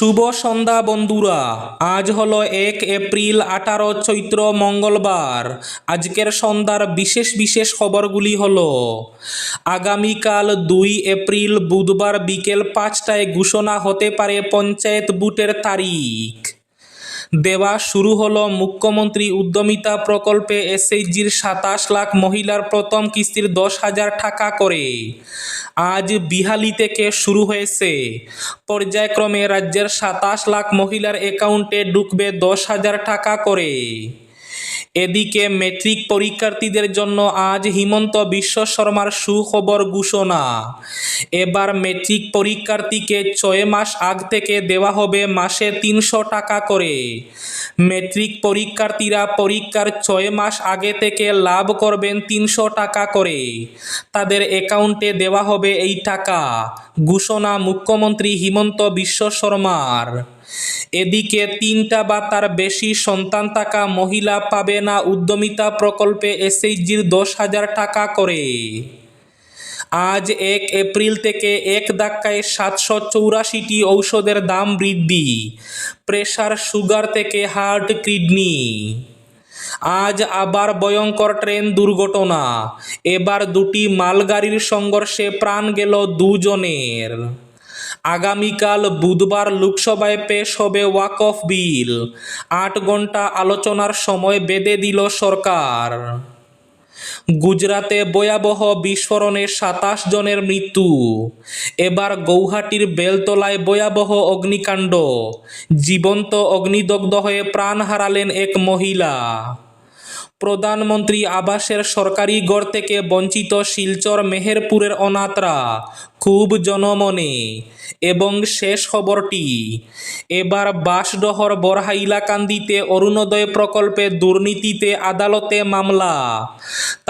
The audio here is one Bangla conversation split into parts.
শুভ সন্ধ্যা, বন্ধুরা। আজ হলো এক এপ্রিল, আঠারো চৈত্র, মঙ্গলবার। আজকের সন্ধ্যার বিশেষ বিশেষ খবরগুলি হল, আগামীকাল দুই এপ্রিল বুধবার বিকেল পাঁচটায় ঘোষণা হতে পারে পঞ্চায়েত বুটের তারিখ। দেওয়া শুরু হল মুখ্যমন্ত্রী উদ্যমিতা প্রকল্পে এসএইচজির সাতাশ লাখ মহিলার প্রথম কিস্তির দশ হাজার টাকা করে। আজ বিহালি থেকে শুরু হয়েছে। পর্যায়ক্রমে রাজ্যের সাতাশ লাখ মহিলার অ্যাকাউন্টে ঢুকবে দশ হাজার টাকা করে। এদিকে মেট্রিক পরীক্ষার্থীদের জন্য আজ হিমন্ত বিশ্ব শর্মার সুখবর ঘোষণা। এবার মেট্রিক পরীক্ষার্থীকে ছয় মাস আগ থেকে দেওয়া হবে মাসে তিনশো টাকা করে। মেট্রিক পরীক্ষার্থীরা পরীক্ষার ছয় মাস আগে থেকে লাভ করবেন তিনশো টাকা করে। তাদের অ্যাকাউন্টে দেওয়া হবে এই টাকা, ঘোষণা মুখ্যমন্ত্রী হিমন্ত বিশ্ব শর্মার। এদিকে তিনটা বা তার বেশি সন্তান থাকা মহিলা পাবে না উদ্যমিতা প্রকল্পে এসএইচজির দশ হাজার টাকা করে। আজ এক এপ্রিল থেকে এক ধাক্কায় সাতশো চৌরাশিটি ঔষধের দাম বৃদ্ধি। প্রেশার সুগার থেকে হার্ট কিডনি। আজ আবার ভয়ঙ্কর ট্রেন দুর্ঘটনা। এবার দুটি মালগাড়ির সংঘর্ষে প্রাণ গেল দুজনের। আগামীকাল বুধবার লোকসভায় পেশ হবে ওয়াকফ বিল। আট ঘণ্টা আলোচনার সময় বেঁধে দিল সরকার। গুজরাতে ভয়াবহ বিস্ফোরণে সাতাশ জনের মৃত্যু। এবার গৌহাটির বেলতলায় ভয়াবহ অগ্নিকাণ্ড। জীবন্ত অগ্নিদগ্ধ হয়ে প্রাণ হারালেন এক মহিলা। প্রধানমন্ত্রী আবাসের সরকারি গড় থেকে বঞ্চিত শিলচর মেহেরপুরের অনাথরা, খুব জনমনে। এবং শেষ খবরটি, এবার বাসডহর বরহাইলাকান্দিতে অরুণোদয় প্রকল্পে দুর্নীতিতে আদালতে মামলা।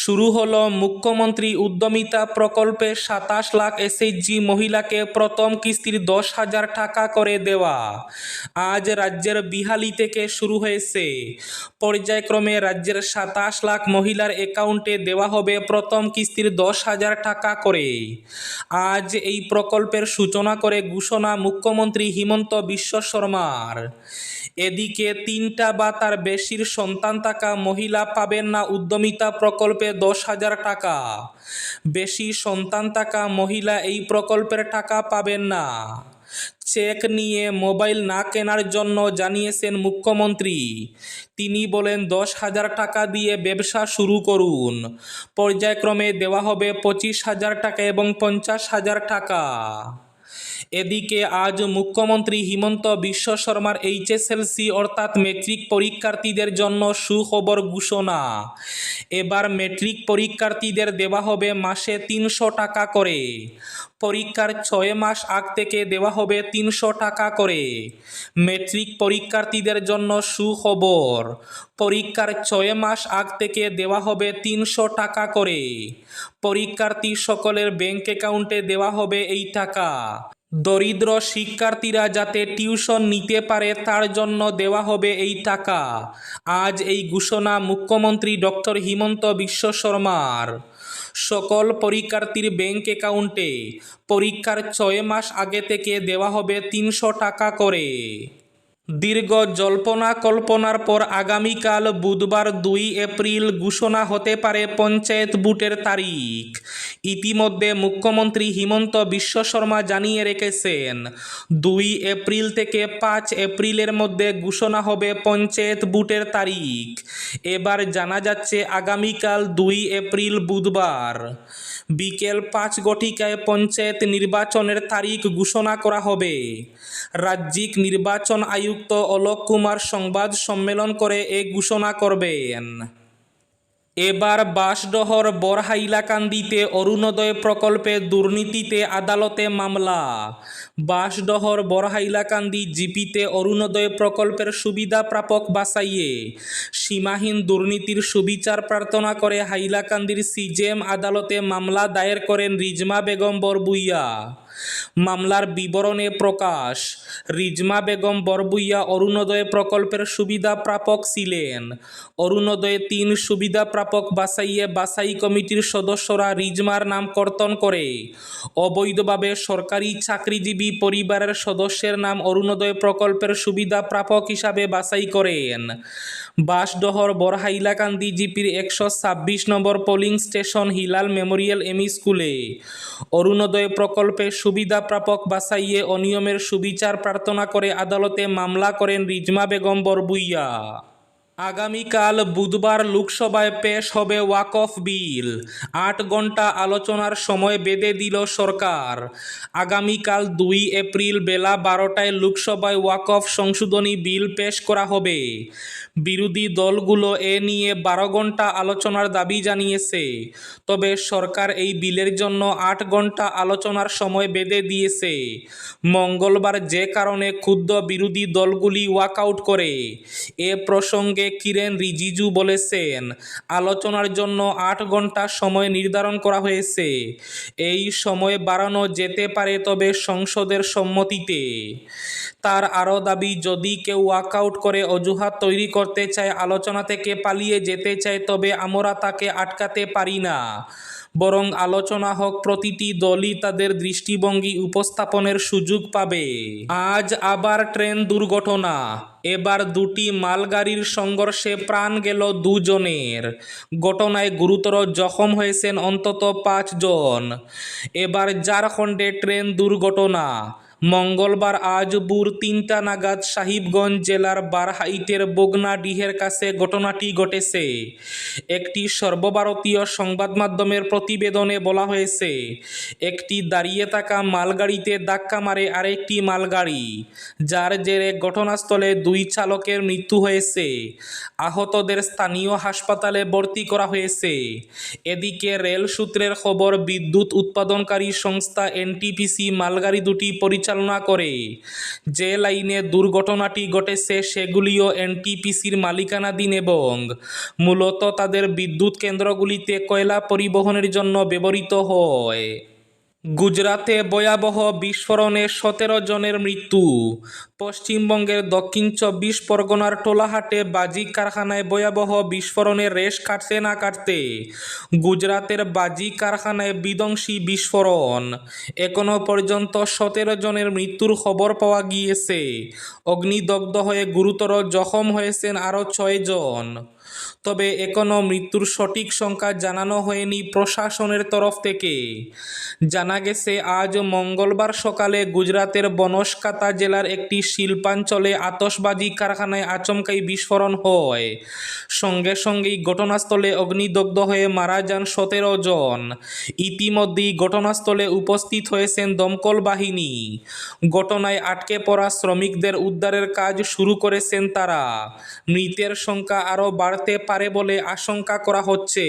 শুরু হলো মুখ্যমন্ত্রী উদ্যমিতা প্রকল্পে সাতাশ লাখ এসএইচজি মহিলাকে প্রথম কিস্তির দশ হাজার টাকা করে দেওয়া। আজ রাজ্যের বিহালি থেকে শুরু হয়েছে। পর্যায়ক্রমে রাজ্যের সাতাশ লাখ মহিলার অ্যাকাউন্টে দেওয়া হবে প্রথম কিস্তির দশ হাজার টাকা করে। আজ এই প্রকল্পের সূচনা করে ঘোষণা মুখ্যমন্ত্রী হিমন্ত বিশ্ব শর্মার। এদিকে তিনটা বা তার বেশির সন্তান থাকা মহিলা পাবেন না উদ্যমিতা প্রকল্পে দশ হাজার টাকা। বেশি সন্তান থাকা মহিলা এই প্রকল্পের টাকা পাবেন না। চেক নিয়ে মোবাইল না কেনার জন্য জানিয়েছেন মুখ্যমন্ত্রী। তিনি বলেন, দশ হাজার টাকা দিয়ে ব্যবসা শুরু করুন। পর্যায়ক্রমে দেওয়া হবে পঁচিশ হাজার টাকা এবং পঞ্চাশ হাজার টাকা। এদিকে আজ মুখ্যমন্ত্রী হিমন্ত বিশ্ব শর্মার এইচএসএলসি অর্থাৎ মেট্রিক পরীক্ষার্থীদের জন্য সুখবর ঘোষণা। এবার মেট্রিক পরীক্ষার্থীদের দেওয়া হবে মাসে তিনশো টাকা করে। পরীক্ষার ছয় মাস আগ থেকে দেওয়া হবে তিনশো টাকা করে। মেট্রিক পরীক্ষার্থীদের জন্য সুখবর। পরীক্ষার ছয় মাস আগ থেকে দেওয়া হবে তিনশো টাকা করে। পরীক্ষার্থী সকলের ব্যাংক অ্যাকাউন্টে দেওয়া হবে এই টাকা। দরিদ্র শিক্ষার্থীরা যাতে টিউশন নিতে পারে, তার জন্য দেওয়া হবে এই টাকা। আজ এই ঘোষণা মুখ্যমন্ত্রী ডক্টর হিমন্ত বিশ্ব শর্মার। সকল পরীক্ষার্থীর ব্যাংক অ্যাকাউন্টে পরীক্ষার ছয় মাস আগে থেকে দেওয়া হবে তিনশো টাকা করে। দীর্ঘ জল্পনা কল্পনার পর আগামীকাল বুধবার দুই এপ্রিল ঘোষণা হতে পারে পঞ্চায়েত বুটের তারিখ। ইতিমধ্যে মুখ্যমন্ত্রী হিমন্ত বিশ্ব শর্মা জানিয়ে রেখেছেন, দুই এপ্রিল থেকে পাঁচ এপ্রিলের মধ্যে ঘোষণা হবে পঞ্চায়েত বুটের তারিখ। এবার জানা যাচ্ছে আগামীকাল দুই এপ্রিল বুধবার বিকেল পাঁচ ঘটিকায় পঞ্চায়েত নির্বাচনের তারিখ ঘোষণা করা হবে। রাজ্যিক নির্বাচন আয়ুক্ত অলোক কুমার সংবাদ সম্মেলন করে এ ঘোষণা করবেন। এবার বাসডহর বরহাইলাকান্দিতে অরুণোদয় প্রকল্পে দুর্নীতিতে আদালতে মামলা। বাসডহর বরহাইলাকান্দি জিপিতে অরুণোদয় প্রকল্পের সুবিধা প্রাপক বাসাইয়ে সীমাহীন দুর্নীতির সুবিচার প্রার্থনা করে হাইলাকান্দির সিজেম আদালতে মামলা দায়ের করেন রিজমা বেগম বরবুইয়া। মামলার বিবরণে প্রকাশ। রিজমা বেগম বরবুইয়া অরুণোদয় প্রকল্পের সুবিধা প্রাপক ছিলেন। অরুণোদয়ে তিন সুবিধা প্রাপক বাসাইয়ে বাসাই কমিটির সদস্যরা রিজমার নাম কর্তন করে। অবৈধভাবে সরকারি চাকরিজীবী পরিবারের সদস্যের নাম অরুণোদয় প্রকল্পের সুবিধা প্রাপক হিসাবে বাছাই করেন। বাসডহর বরহাইলাকান্দি জিপির একশো ছাব্বিশ number polling station Hilal memorial ME স্কুলে। অরুণোদয় প্রকল্পে সুবিধা প্রাপক বাসাইয়ে অনিয়মের সুবিচার প্রার্থনা করে আদালতে মামলা করেন রিজমা বেগম বরবুইয়া। আগামীকাল বুধবার লোকসভায় পেশ হবে ওয়াকফ বিল। আট ঘণ্টা আলোচনার সময় বেঁধে দিল সরকার। আগামীকাল দুই এপ্রিল বেলা বারোটায় লোকসভায় ওয়াকফ সংশোধনী বিল পেশ করা হবে। বিরোধী দলগুলো এ নিয়ে বারো ঘণ্টা আলোচনার দাবি জানিয়েছে। তবে সরকার এই বিলের জন্য আট ঘণ্টা আলোচনার সময় বেঁধে দিয়েছে। মঙ্গলবার যে কারণে ক্ষুদ্র বিরোধী দলগুলি ওয়াকআউট করে। এ প্রসঙ্গে কিরেন রিজিজু বলেছেন, আলোচনার জন্য আট ঘণ্টা সময় নির্ধারণ করা হয়েছে। এই সময় বাড়ানো যেতে পারে তবে সংসদের সম্মতিতে। তার আরও দাবি, যদি কেউ ওয়াকআউট করে অজুহাত তৈরি করতে চায়, আলোচনা থেকে পালিয়ে যেতে চায়, তবে আমরা তাকে আটকাতে পারি না। বরং আলোচনা হোক, প্রতিটি দলই তাদের দৃষ্টিভঙ্গি উপস্থাপনের সুযোগ পাবে। আজ আবার ট্রেন দুর্ঘটনা। এবার দুটি মালগাড়ির সংঘর্ষে প্রাণ গেল দুজনের। ঘটনায় গুরুতর জখম হয়েছেন অন্তত পাঁচজন। এবার ঝাড়খণ্ডে ট্রেন দুর্ঘটনা। মঙ্গলবার আজ বুর তিনটা নাগাদ সাহিবগঞ্জ জেলার বারহাইটের বগনাডিহের কাছে ঘটনাটি ঘটেছে। একটি সর্বভারতীয় সংবাদ মাধ্যমের প্রতিবেদনে বলা হয়েছে, একটি দাঁড়িয়ে থাকা মালগাড়িতে ধাক্কা মারে আরেকটি মালগাড়ি, যার জেরে ঘটনাস্থলে দুই চালকের মৃত্যু হয়েছে। আহতদের স্থানীয় হাসপাতালে ভর্তি করা হয়েছে। এদিকে রেল সূত্রের খবর, বিদ্যুৎ উৎপাদনকারী সংস্থা এনটিপিসি মালগাড়ি দুটি পরিচালনা করে। যে লাইনে দুর্ঘটনাটি ঘটেছে, সেগুলিও এনটিপিসির মালিকানাধীন এবং মূলত তাদের বিদ্যুৎ কেন্দ্রগুলিতে কয়লা পরিবহনের জন্য ব্যবহৃত হয়। গুজরাতে ভয়াবহ বিস্ফোরণে সতেরো জনের মৃত্যু। পশ্চিমবঙ্গের দক্ষিণ চব্বিশ পরগনার টোলাহাটে বাজি কারখানায় ভয়াবহ বিস্ফোরণে রেশ কাটতে না কাটতে গুজরাতের বাজি কারখানায় বিধ্বংসী বিস্ফোরণ। এখনও পর্যন্ত সতেরো জনের মৃত্যুর খবর পাওয়া গিয়েছে। অগ্নিদগ্ধ হয়ে গুরুতর জখম হয়েছেন আরও ছয়জন তবে এখনও মৃত্যুর সঠিক সংখ্যা জানানো হয়নি প্রশাসনের তরফ থেকে। জানা গেছে, আজ মঙ্গলবার সকালে গুজরাতের বনসকাতা জেলার একটি শিল্পাঞ্চলে আতসবাজি কারখানায় আচমকাই বিস্ফোরণ হয়। সঙ্গে সঙ্গেই ঘটনাস্থলে অগ্নিদগ্ধ হয়ে মারা যান সতেরো জন। ইতিমধ্যেই ঘটনাস্থলে উপস্থিত হয়েছেন দমকল বাহিনী। ঘটনায় আটকে পড়া শ্রমিকদের উদ্ধারের কাজ শুরু করেছেন তারা। মৃতের সংখ্যা আরও বাড়তে পারে বলে আশঙ্কা করা হচ্ছে।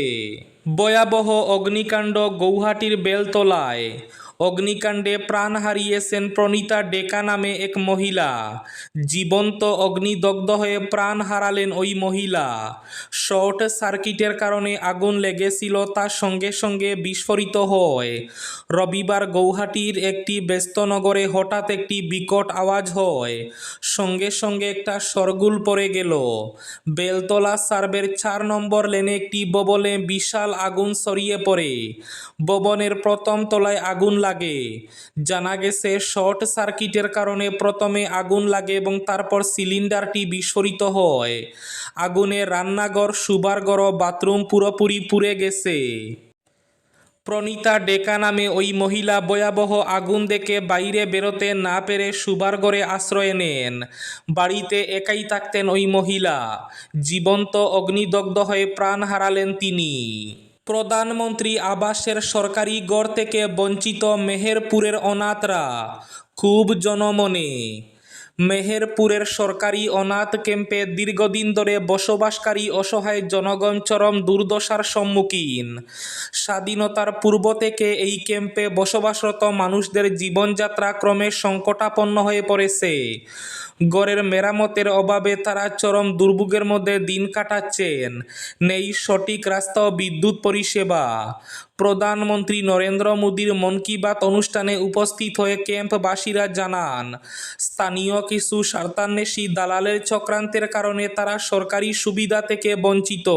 ভয়াবহ অগ্নিকাণ্ড গৌহাটির বেলতলায়। অগ্নিকাণ্ডে প্রাণ হারিয়েছেন প্রণীতা ডেকা নামে এক মহিলা। জীবন্ত অগ্নিদগ্ধ হয়ে প্রাণ হারালেন ওই মহিলা। শর্ট সার্কিটের কারণে আগুন লেগেছিল, তার সঙ্গে সঙ্গে বিস্ফোরিত হয়। রবিবার গৌহাটির একটি ব্যস্ত নগরে হঠাৎ একটি বিকট আওয়াজ হয়। সঙ্গে সঙ্গে একটা সরগুল পড়ে গেল। বেলতলা সার্ভের চার নম্বর লেনে একটি ববলে বিশাল আগুন ছড়িয়ে পড়ে। ভবনের প্রথম তলায় আগুন লাগে জানা গেছে, শর্ট সার্কিটের কারণে প্রথমে আগুন লাগে এবং তারপর সিলিন্ডারটি বিস্ফোরিত হয়। আগুনে রান্নাঘর সুবারঘর ও বাথরুম পুরোপুরি পুড়ে গেছে। প্রণীতা ডেকা নামে ওই মহিলা ভয়াবহ আগুন দেখে বাইরে বেরোতে না পেরে সুবার ঘরে আশ্রয় নেন। বাড়িতে একাই থাকতেন ওই মহিলা। জীবন্ত অগ্নিদগ্ধ হয়ে প্রাণ হারালেন তিনি। প্রধানমন্ত্রী আবাসের সরকারি গড় থেকে বঞ্চিত মেহেরপুরের অনাথরা। খুব জনমনে। মেহেরপুরের সরকারি অনাথ ক্যাম্পে দীর্ঘদিন ধরে বসবাসকারী অসহায় জনগণ চরম দুর্দশার সম্মুখীন। স্বাধীনতার পূর্ব থেকে এই ক্যাম্পে বসবাসরত মানুষদের জীবনযাত্রা ক্রমে সংকটাপন্ন হয়ে পড়েছে। গড়ের মেরামতের অভাবে তারা চরম দুর্ভোগের মধ্যে দিন কাটাচ্ছেন। নেই সঠিক রাস্তা ও বিদ্যুৎ পরিষেবা। প্রধানমন্ত্রী নরেন্দ্র মোদীর মন কি বাত অনুষ্ঠানে উপস্থিত হয়ে ক্যাম্পবাসীরা জানান, স্থানীয় কিছু স্বার্থান্বেষী দালালের চক্রান্তের কারণে তারা সরকারি সুবিধা থেকে বঞ্চিত।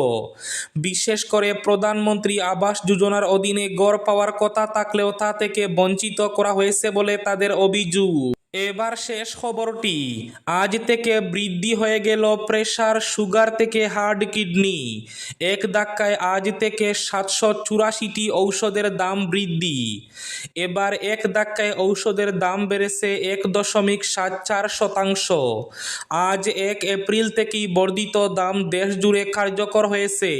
বিশেষ করে প্রধানমন্ত্রী আবাস যোজনার অধীনে গড় পাওয়ার কথা থাকলেও তা থেকে বঞ্চিত করা হয়েছে বলে তাদের অভিযোগ। এবার শেষ খবরটি। আজ থেকে বৃদ্ধি হয়ে গেল প্রেশার সুগার থেকে হার্ট কিডনি। এক ধাক্কায় আজ থেকে সাতশো চুরাশিটি ঔষধের দাম বৃদ্ধি। এবার এক ধাক্কায় ঔষধের দাম বেড়েছে এক দশমিক সাত চার শতাংশ। আজ এক এপ্রিল থেকেই বর্ধিত দাম দেশ জুড়ে কার্যকর হয়েছে।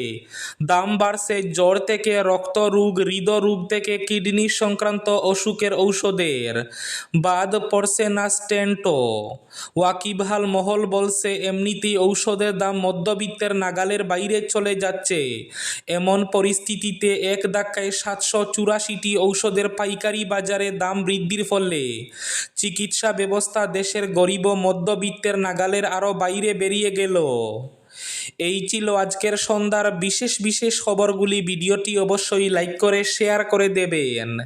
দাম বাড়ছে জ্বর থেকে রক্ত রক্তরোগ, হৃদরোগ থেকে কিডনি সংক্রান্ত অসুখের ঔষধের। বাদ পড়ছে না স্টেন্টও ওয়াকিবহাল মহল বলছে, এমনিতেই ঔষধের দাম মধ্যবিত্তের নাগালের বাইরে চলে যাচ্ছে। এমন পরিস্থিতিতে এক ধাক্কায় সাতশো চুরাশিটি ঔষধের পাইকারি বাজারে দাম বৃদ্ধির ফলে চিকিৎসা ব্যবস্থা দেশের গরিব মধ্যবিত্তের নাগালের আরও বাইরে বেরিয়ে গেল। এই ছিল আজকের সন্ধ্যার বিশেষ বিশেষ খবরগুলি। ভিডিওটি অবশ্যই লাইক করে, শেয়ার করে দেবেন।